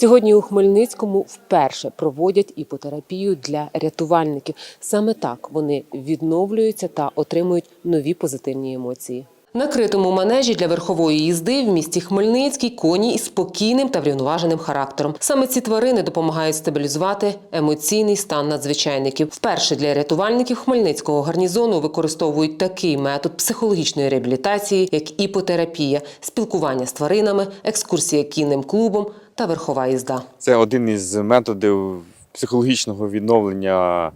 Сьогодні у Хмельницькому вперше проводять іпотерапію для рятувальників. Саме так вони відновлюються та отримують нові позитивні емоції. На критому манежі для верхової їзди в місті Хмельницький коні із спокійним та врівноваженим характером. Саме ці тварини допомагають стабілізувати емоційний стан надзвичайників. Вперше для рятувальників Хмельницького гарнізону використовують такий метод психологічної реабілітації, як іпотерапія, спілкування з тваринами, екскурсія кінним клубом та верхова їзда. Це один із методів психологічного відновлення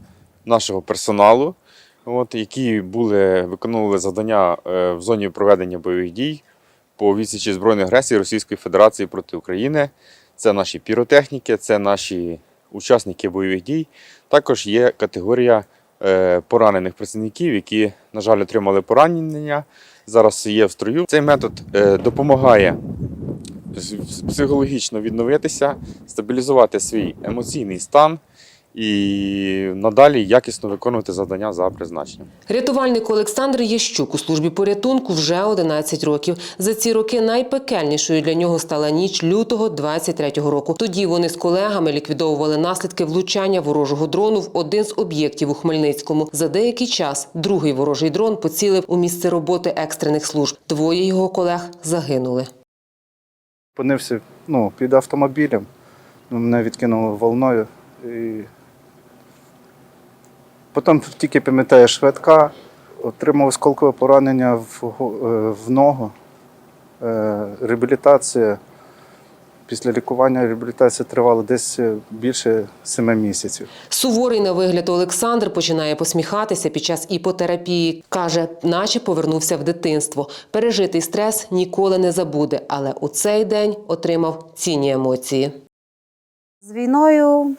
нашого персоналу, от, які були, виконували завдання е, в зоні проведення бойових дій по відсічі збройної агресії Російської Федерації проти України. Це наші піротехніки, це наші учасники бойових дій. Також є категорія е, поранених працівників, які, на жаль, отримали поранення. Зараз є в строю. Цей метод е, допомагає психологічно відновитися, стабілізувати свій емоційний стан і надалі якісно виконувати завдання за призначенням. Рятувальник Олександр Єщук у службі порятунку вже 11 років. За ці роки найпекельнішою для нього стала ніч лютого 23-го року. Тоді вони з колегами ліквідовували наслідки влучання ворожого дрону в один з об'єктів у Хмельницькому. За деякий час другий ворожий дрон поцілив у місце роботи екстрених служб. Двоє його колег загинули. Опинився ну, під автомобілем, мене відкинуло волною. І... Потім тільки пам'ятаю швидка, отримав осколкове поранення в, е, в ногу, Е, реабілітація. Після лікування реабілітація тривала десь е, більше семи місяців. Суворий на вигляд Олександр починає посміхатися під час іпотерапії. Каже, наче повернувся в дитинство. Пережитий стрес ніколи не забуде, але у цей день отримав цінні емоції. З війною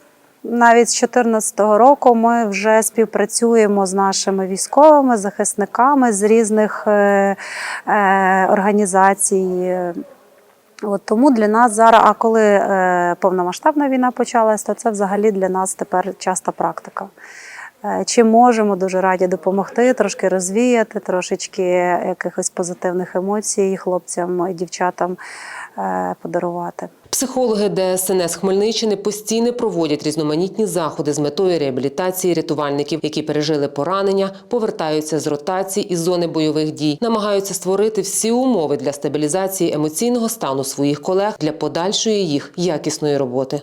навіть з 2014 року ми вже співпрацюємо з нашими військовими захисниками з різних е, е, організацій. От тому для нас зараз, а коли е, повномасштабна війна почалась, то це взагалі для нас тепер часта практика. Е, Чим можемо, дуже раді допомогти, трошки розвіяти, трошечки якихось позитивних емоцій хлопцям і дівчатам е, подарувати. Психологи ДСНС Хмельниччини постійно проводять різноманітні заходи з метою реабілітації рятувальників, які пережили поранення, повертаються з ротацій із зони бойових дій, намагаються створити всі умови для стабілізації емоційного стану своїх колег для подальшої їх якісної роботи.